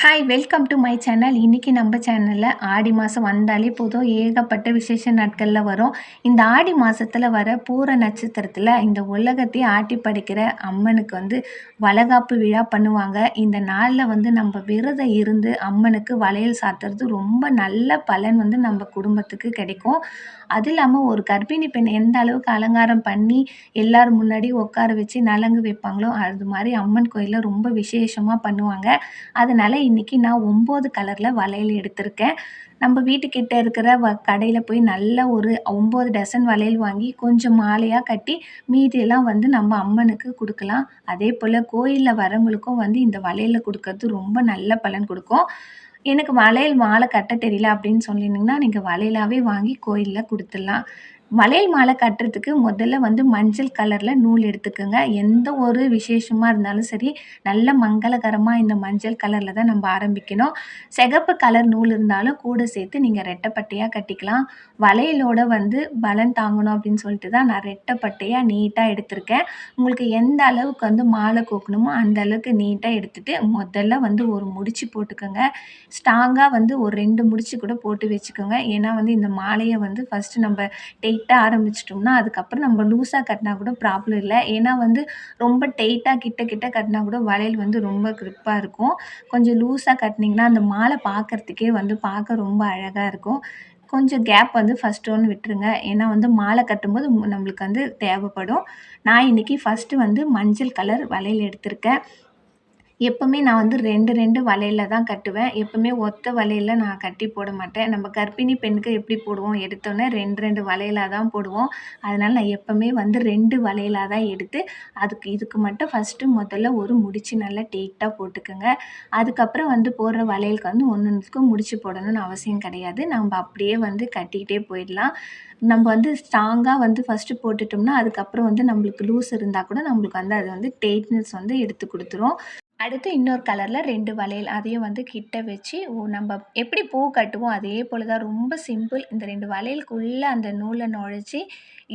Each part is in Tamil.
Hi welcome to my channel இன்றைக்கி நம்ம சேனலில் ஆடி மாதம் வந்தாலே போதும். ஏகப்பட்ட விசேஷ நாட்களில் வரும். இந்த ஆடி மாதத்தில் வர பூர நட்சத்திரத்தில் இந்த உலகத்தையே ஆட்டி படைக்கிற அம்மனுக்கு வந்து வளகாப்பு விழா பண்ணுவாங்க. இந்த நாளில் வந்து நம்ம விரதம் இருந்து அம்மனுக்கு வளையல் சாத்துறது ரொம்ப நல்ல பலன் வந்து நம்ம குடும்பத்துக்கு கிடைக்கும். அது இல்லாமல் ஒரு கர்ப்பிணி பெண் எந்த அளவுக்கு அலங்காரம் பண்ணி எல்லோரும் முன்னாடி உட்கார வச்சு நலங்கு வைப்பாங்களோ அது மாதிரி அம்மன் கோயிலில் ரொம்ப விசேஷமாக பண்ணுவாங்க. அதனால் இன்றைக்கி நான் ஒம்பது கலரில் வளையல் எடுத்திருக்கேன். நம்ம வீட்டுக்கிட்ட இருக்கிற வ கடையில் போய் நல்ல ஒரு ஒம்பது டசன் வளையல் வாங்கி கொஞ்சம் மாலையாக கட்டி மீதியெல்லாம் வந்து நம்ம அம்மனுக்கு கொடுக்கலாம். அதே போல் கோயிலில் வரவங்களுக்கும் வந்து இந்த வளையலை கொடுக்கறது ரொம்ப நல்ல பலன் கொடுக்கும். எனக்கு வளையல் மாலை கட்ட தெரியல அப்படின்னு சொல்லியிருந்தீங்கன்னா நீங்கள் வளையலாகவே வாங்கி கோயிலில் கொடுத்துடலாம். வளையல் மாலை கட்டுறதுக்கு முதல்ல வந்து மஞ்சள் கலரில் நூல் எடுத்துக்கோங்க. எந்த ஒரு விசேஷமாக இருந்தாலும் சரி நல்ல மங்களகரமாக இந்த மஞ்சள் கலரில் தான் நம்ம ஆரம்பிக்கணும். சிகப்பு கலர் நூல் இருந்தாலும் கூட சேர்த்து நீங்கள் ரெட்டைப்பட்டையாக கட்டிக்கலாம். வளையலோட வந்து பலன் தாங்கணும் அப்படின்னு சொல்லிட்டு தான் நான் ரெட்டைப்பட்டையாக நீட்டாக எடுத்திருக்கேன். உங்களுக்கு எந்த அளவுக்கு வந்து மாலை கோக்கணுமோ அந்த அளவுக்கு நீட்டாக எடுத்துகிட்டு முதல்ல வந்து ஒரு முடிச்சு போட்டுக்கோங்க. ஸ்ட்ராங்காக வந்து ஒரு ரெண்டு முடிச்சு கூட போட்டு வச்சுக்கோங்க. ஏன்னா வந்து இந்த மாலையை வந்து ஃபஸ்ட்டு நம்ம டெய் டைட்டாக ஆரம்பிச்சிட்டோம்னா அதுக்கப்புறம் நம்ம லூஸாக கட்டினா கூட ப்ராப்ளம் இல்லை. ஏன்னா வந்து ரொம்ப டைட்டாக கிட்ட கிட்ட கட்டினா கூட வளையல் வந்து ரொம்ப க்ரிப்பாக இருக்கும். கொஞ்சம் லூஸாக கட்டினீங்கன்னா அந்த மாலை பார்க்குறதுக்கே வந்து பார்க்க ரொம்ப அழகாக இருக்கும். கொஞ்சம் கேப் வந்து ஃபஸ்ட் ஒன்று விட்டுருங்க. ஏன்னா வந்து மாலை கட்டும்போது நம்மளுக்கு வந்து தேவைப்படும். நான் இன்றைக்கி ஃபஸ்ட்டு வந்து மஞ்சள் கலர் வளையல் எடுத்திருக்கேன். எப்போவுமே நான் வந்து ரெண்டு ரெண்டு வளையல தான் கட்டுவேன். எப்போவுமே ஒத்த வளையல நான் கட்டி போட மாட்டேன். நம்ம கர்ப்பிணி பெண்ணுக்கு எப்படி போடுவோம்? எடுத்தோன்னே ரெண்டு ரெண்டு வளையலாக தான் போடுவோம். அதனால் நான் எப்போவுமே வந்து ரெண்டு வளையலாக தான் எடுத்து அதுக்கு இதுக்கு மட்டும் ஃபஸ்ட்டு முதல்ல ஒரு முடிச்சு நல்லா டேட்டாக போட்டுக்கோங்க. அதுக்கப்புறம் வந்து போடுற வளையலுக்கு வந்து ஒன்று ஒன்றுக்கும் முடிச்சு போடணும்னு அவசியம் கிடையாது. நம்ம அப்படியே வந்து கட்டிக்கிட்டே போயிடலாம். நம்ம வந்து ஸ்ட்ராங்காக வந்து ஃபஸ்ட்டு போட்டுட்டோம்னா அதுக்கப்புறம் வந்து நம்மளுக்கு லூஸ் இருந்தால் கூட நம்மளுக்கு வந்து அது வந்து டேட்னஸ் வந்து எடுத்து கொடுத்துரும். அடுத்து இன்னொரு கலரில் ரெண்டு வளையல் அதையும் வந்து கிட்ட வச்சு நம்ம எப்படி பூ கட்டுவோம் அதே போல் தான் ரொம்ப சிம்பிள் இந்த ரெண்டு வளையலுக்குள்ளே அந்த நூலை நுழைச்சி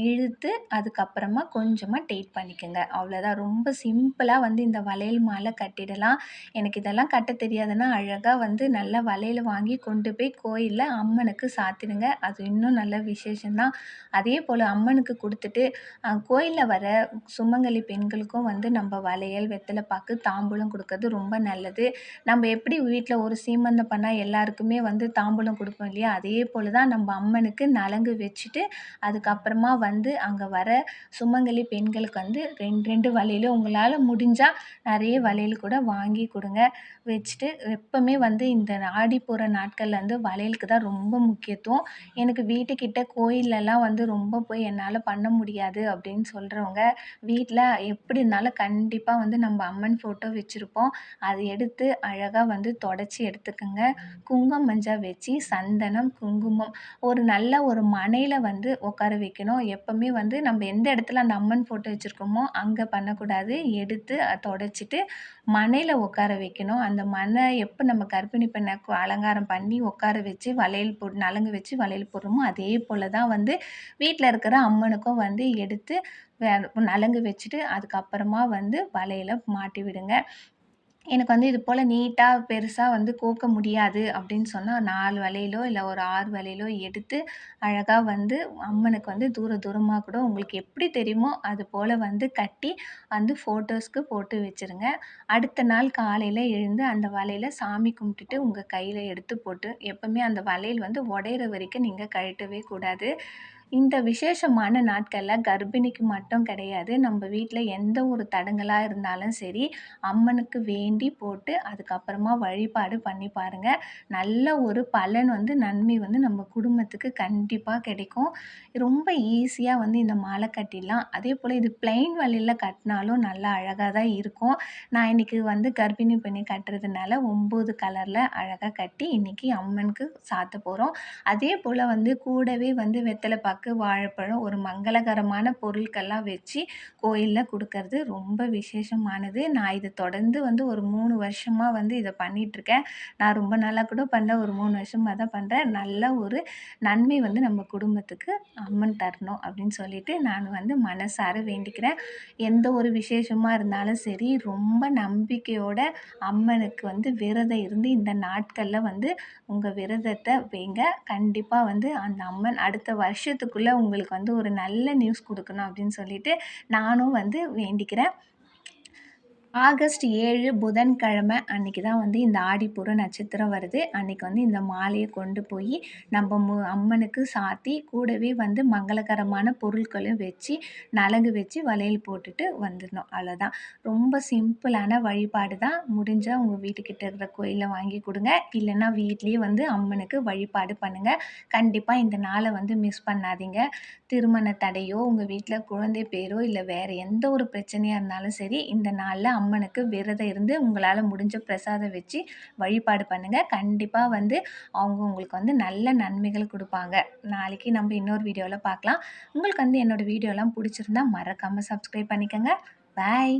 இழுத்து அதுக்கப்புறமா கொஞ்சமாக டேட் பண்ணிக்கோங்க. அவ்வளோதான் ரொம்ப சிம்பிளாக வந்து இந்த வளையல் மாலை கட்டிடலாம். எனக்கு இதெல்லாம் கட்ட தெரியாதுன்னா அழகாக வந்து நல்ல வளையல் வாங்கி கொண்டு போய் கோயிலில் அம்மனுக்கு சாத்திடுங்க. அது இன்னும் நல்ல விசேஷம்தான். அதே போல் அம்மனுக்கு கொடுத்துட்டு கோயிலில் வர சுமங்கலி பெண்களுக்கும் வந்து நம்ம வளையல் வெத்தலை பாக்கு தாம்பூலம் கொடுக்கறது ரொம்ப நல்லது. நம்ம எப்படி வீட்டில் ஒரு சீமந்தம் பண்ணால் எல்லாருக்குமே வந்து தாம்பூலம் கொடுப்போம் இல்லையா? அதே போல் தான் நம்ம அம்மனுக்கு நலங்கு வச்சுட்டு அதுக்கப்புறமா வந்து அங்கே வர சுமங்கலி பெண்களுக்கு வந்து ரெண்டு ரெண்டு வளையல் உங்களால் முடிஞ்சால் நிறைய வளையல் கூட வாங்கி கொடுங்க. வச்சுட்டு எப்போவுமே வந்து இந்த ஆடி போகிற நாட்களில் வந்து வளையலுக்கு தான் ரொம்ப முக்கியத்துவம். எனக்கு வீட்டுக்கிட்ட கோயிலெல்லாம் வந்து ரொம்ப போய் என்னால் பண்ண முடியாது அப்படின்னு சொல்கிறவங்க வீட்டில் எப்படி இருந்தாலும் கண்டிப்பாக வந்து நம்ம அம்மன் ஃபோட்டோ வச்சுருப்போம் அதை எடுத்து அழகாக வந்து தொடச்சி எடுத்துக்கோங்க. குங்குமம் மஞ்சள் வச்சு சந்தனம் குங்குமம். ஒரு நல்ல ஒரு மனையில் வந்து உட்கார வைக்கணும். எப்போவுமே வந்து நம்ம எந்த இடத்துல அந்த அம்மன் ஃபோட்டோ வச்சுருக்கோமோ அங்கே பண்ணக்கூடாது. எடுத்து தொடச்சிட்டு மனையில் உட்கார வைக்கணும். அந்த மனை எப்போ நம்ம கர்ப்பிணி பெண்ணை அலங்காரம் பண்ணி உட்கார வச்சு வளையல் போ நலங்கு வச்சு வளையல் போடுறோமோ அதே போல் தான் வந்து வீட்டில் இருக்கிற அம்மனுக்கும் வந்து எடுத்து நலங்கு வச்சுட்டு அதுக்கப்புறமா வந்து வலையில் மாட்டி விடுங்க. எனக்கு வந்து இது போல் நீட்டாக பெருசாக வந்து கோக்க முடியாது அப்படின்னு சொன்னால் நாலு வலையிலோ இல்லை ஒரு ஆறு வலையிலோ எடுத்து அழகாக வந்து அம்மனுக்கு வந்து தூர தூரமாக கூட உங்களுக்கு எப்படி தெரியுமோ அது போல் வந்து கட்டி வந்து ஃபோட்டோஸ்க்கு போட்டு வச்சுருங்க. அடுத்த நாள் காலையில் எழுந்து அந்த வலையில் சாமி கும்பிட்டுட்டு உங்கள் கையில் எடுத்து போட்டு எப்போவுமே அந்த வலையில் வந்து உடையிற வரைக்கும் நீங்கள் கழட்டவே கூடாது. இந்த விசேஷமான நாட்களில் கர்ப்பிணிக்கு மட்டும் கிடையாது. நம்ம வீட்டில் எந்த ஒரு தடங்கலாக இருந்தாலும் சரி அம்மனுக்கு வேண்டி போட்டு அதுக்கப்புறமா வழிபாடு பண்ணி பாருங்கள் நல்ல ஒரு பலன் வந்து நன்மை வந்து நம்ம குடும்பத்துக்கு கண்டிப்பாக கிடைக்கும். ரொம்ப ஈஸியாக வந்து இந்த மாலை கட்டிடலாம். அதே போல் இது பிளெயின் வழியில் கட்டினாலும் நல்லா அழகாக தான் இருக்கும். நான் இன்றைக்கி வந்து கர்ப்பிணி பண்ணி கட்டுறதுனால ஒம்பது கலரில் அழகாக கட்டி இன்றைக்கி அம்மனுக்கு சாத்த போகிறோம் அதே போல் வந்து கூடவே வந்து வெத்தலை பாக்கு பாக்கு வாழைப்பழம் ஒரு மங்களகரமான பொருட்கள்லாம் வச்சு கோயிலில் கொடுக்கறது ரொம்ப விசேஷமானது. நான் இதை தொடர்ந்து வந்து ஒரு மூணு வருஷமாக வந்து இதை பண்ணிகிட்ருக்கேன் நான் ரொம்ப நாளாக கூட பண்ணல ஒரு மூணு வருஷமாக தான் பண்ணுறேன் நல்ல ஒரு நன்மை வந்து நம்ம குடும்பத்துக்கு அம்மன் தரணும் அப்படின்னு சொல்லிட்டு நான் வந்து மனசார வேண்டிக்கிறேன். எந்த ஒரு விசேஷமாக இருந்தாலும் சரி ரொம்ப நம்பிக்கையோட அம்மனுக்கு வந்து விரதம் இருந்து இந்த நாட்களில் வந்து உங்கள் விரதத்தை வைங்க. கண்டிப்பாக வந்து அந்த அம்மன் அடுத்த வருஷத்துக்கு வருஷத்துக்குள்ளே உங்களுக்கு வந்து ஒரு நல்ல நியூஸ் கொடுக்கணும் அப்படின்னு சொல்லிட்டு நானும் வந்து வேண்டிக்கிறேன். ஆகஸ்ட் ஏழு புதன்கிழமை அன்னைக்கு தான் வந்து இந்த ஆடிப்பூர நட்சத்திரம் வருது. அன்னைக்கு வந்து இந்த மாலையை கொண்டு போய் நம்ம மு அம்மனுக்கு சாத்தி கூடவே வந்து மங்களகரமான பொருட்களும் வச்சு நலங்கு வச்சு வளையல் போட்டுட்டு வந்துடணும். அவ்வளோதான் ரொம்ப சிம்பிளான வழிபாடு தான். முடிஞ்சால் உங்கள் வீட்டுக்கிட்ட இருக்கிற கோயிலில் வாங்கி கொடுங்க. இல்லைன்னா வீட்லேயே வந்து அம்மனுக்கு வழிபாடு பண்ணுங்கள் கண்டிப்பாக இந்த நாளை வந்து மிஸ் பண்ணாதீங்க. திருமண தடையோ உங்கள் வீட்டில் குழந்தை பேரோ இல்லை வேறு எந்த ஒரு பிரச்சனையாக இருந்தாலும் சரி இந்த நாளில் அம்மனுக்கு விரதம் இருந்து உங்களால் முடிஞ்ச பிரசாதம் வச்சு வழிபாடு பண்ணுங்கள் கண்டிப்பாக வந்து அவங்க உங்களுக்கு வந்து நல்ல நன்மைகள் கொடுப்பாங்க. நாளைக்கு நம்ம இன்னொரு வீடியோவில் பார்க்கலாம் உங்களுக்கு வந்து என்னோடய வீடியோலாம் பிடிச்சிருந்தா மறக்காமல் சப்ஸ்கிரைப் பண்ணிக்கோங்க. பாய்